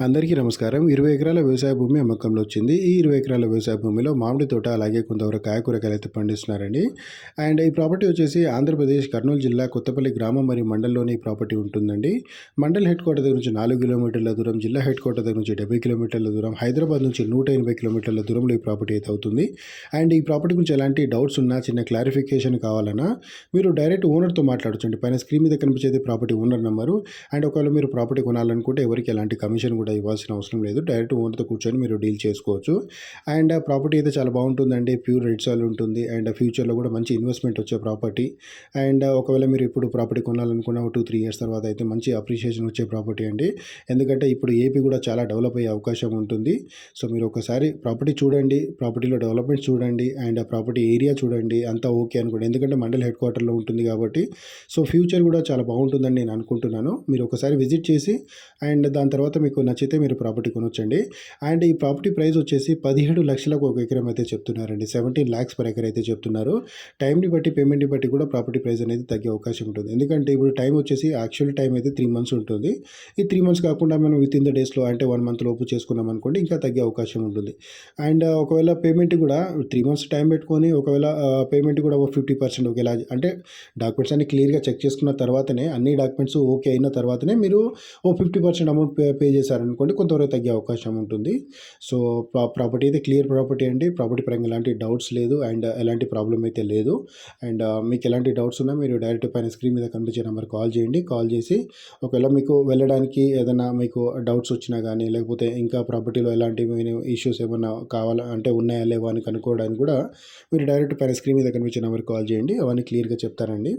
అందరికీ నమస్కారం. ఇరవై ఎకరాల వ్యవసాయ భూమి అమ్మకంలో వచ్చింది. ఈ ఇరవై ఎకరాల వ్యవసాయ భూమిలో మామిడి తోట అలాగే కొంతవరకు కాయకూరకాయలు అయితే పండిస్తున్నారండి. అండ్ ఈ ప్రాపర్టీ వచ్చేసి ఆంధ్రప్రదేశ్ కర్నూలు జిల్లా కొత్తపల్లి గ్రామం మరియు మండలంలోని ఈ ప్రాపర్టీ ఉంటుందండి. మండల్ హెడ్ క్వార్టర్ దగ్గర నుంచి నాలుగు కిలోమీటర్ల దూరం జిల్లా హెడ్ క్వార్టర్ దగ్గర నుంచి డెబ్బై కిలోమీటర్ల దూరం హైదరాబాద్ నుంచి నూట ఎనభై కిలోమీటర్ల దూరంలో ఈ ప్రాపర్టీ అయితే అవుతుంది. అండ్ ఈ ప్రాపర్టీ గురించి ఎలాంటి డౌట్స్ ఉన్నా చిన్న క్లారిఫికేషన్ కావాలన్నా మీరు డైరెక్ట్ ఓనర్తో మాట్లాడొచ్చండి. పైన స్క్రీన్ మీద కనిపించేది ప్రాపర్టీ ఓనర్ నెంబరు. అండ్ ఒకవేళ మీరు ప్రాపర్టీ కొనాలనుకుంటే ఎవరికి ఎలాంటి కమిషన్ కూడా ఇవ్వాల్సిన అవసరం లేదు. డైరెక్ట్ ఓనర్తో కూర్చొని మీరు డీల్ చేసుకోవచ్చు. అండ్ ఆ ప్రాపర్టీ అయితే చాలా బాగుంటుందండి. ప్యూర్ రెడ్ ఉంటుంది. అండ్ ఫ్యూచర్లో కూడా మంచి ఇన్వెస్ట్మెంట్ వచ్చే ప్రాపర్టీ. అండ్ ఒకవేళ మీరు ఇప్పుడు ప్రాపర్టీ కొనాలనుకున్న టూ త్రీ ఇయర్స్ తర్వాత అయితే మంచి అప్రిషియేషన్ వచ్చే ప్రాపర్టీ అండి. ఎందుకంటే ఇప్పుడు ఏపీ కూడా చాలా డెవలప్ అయ్యే అవకాశం ఉంటుంది. సో మీరు ఒకసారి ప్రాపర్టీ చూడండి. ప్రాపర్టీలో డెవలప్మెంట్ చూడండి. అండ్ ప్రాపర్టీ ఏరియా చూడండి. అంతా ఓకే అనుకోండి. ఎందుకంటే మండల్ హెడ్ క్వార్టర్లో ఉంటుంది కాబట్టి. సో ఫ్యూచర్ కూడా చాలా బాగుంటుందని నేను అనుకుంటున్నాను. మీరు ఒకసారి విజిట్ చేసి అండ్ దాని తర్వాత మీకు నచ్చితే మీరు ప్రాపర్టీ కొనొచ్చండి. అండ్ ఈ ప్రాపర్టీ ప్రైస్ వచ్చేసి పదిహేడు లక్షలకు ఒక ఎకరం అయితే చెప్తున్నారండి. సెవెంటీన్ ల్యాక్స్ పర్ ఎకర్ అయితే చెప్తున్నారు. టైంని బట్టి పేమెంట్ని బట్టి కూడా ప్రాపర్టీ ప్రైస్ అనేది తగ్గే అవకాశం ఉంటుంది. ఎందుకంటే ఇప్పుడు టైం వచ్చేసి యాక్చువల్ టైం అయితే త్రీ మంత్స్ ఉంటుంది. ఈ త్రీ మంత్స్ కాకుండా మనం విత్ ఇన్ ద డేస్లో అంటే వన్ మంత్ లోపు చేసుకున్నాం అనుకోండి ఇంకా తగ్గే అవకాశం ఉంటుంది. అండ్ ఒకవేళ పేమెంట్ కూడా త్రీ మంత్స్ టైం పెట్టుకొని ఒకవేళ పేమెంట్ కూడా ఒక ఫిఫ్టీ పర్సెంట్ ఒకేలా అంటే డాక్యుమెంట్స్ అన్ని క్లియర్గా చెక్ చేసుకున్న తర్వాతనే అన్ని డాక్యుమెంట్స్ ఓకే అయిన తర్వాతనే మీరు ఓ fifty percent amount pay pay చేశారనుకోండి కొంతవరకు తగ్గే అవకాశం ఉంటుంది. సో ప్రాపర్టీ అయితే క్లియర్ ప్రాపర్టీ అండి. ప్రాపర్టీ పరంగా ఎలాంటి డౌట్స్ లేదు. అండ్ ఎలాంటి ప్రాబ్లం అయితే లేదు. అండ్ మీకు ఎలాంటి డౌట్స్ ఉన్నా మీరు డైరెక్ట్ పైన స్క్రీన్ మీద కనిపించే నెంబర్ కాల్ చేయండి. కాల్ చేసి ఒకవేళ మీకు వెళ్ళడానికి ఏదైనా మీకు డౌట్స్ వచ్చినా కానీ లేకపోతే ఇంకా ప్రాపర్టీలో ఎలాంటి ఇష్యూస్ ఏమైనా కావాలా అంటే ఉన్నాయా లేవా అని కనుక్కోవడానికి కూడా మీరు డైరెక్ట్ పైన స్క్రీన్ మీద కనిపించే నెంబర్ కాల్ చేయండి. అవన్నీ క్లియర్గా చెప్తారండి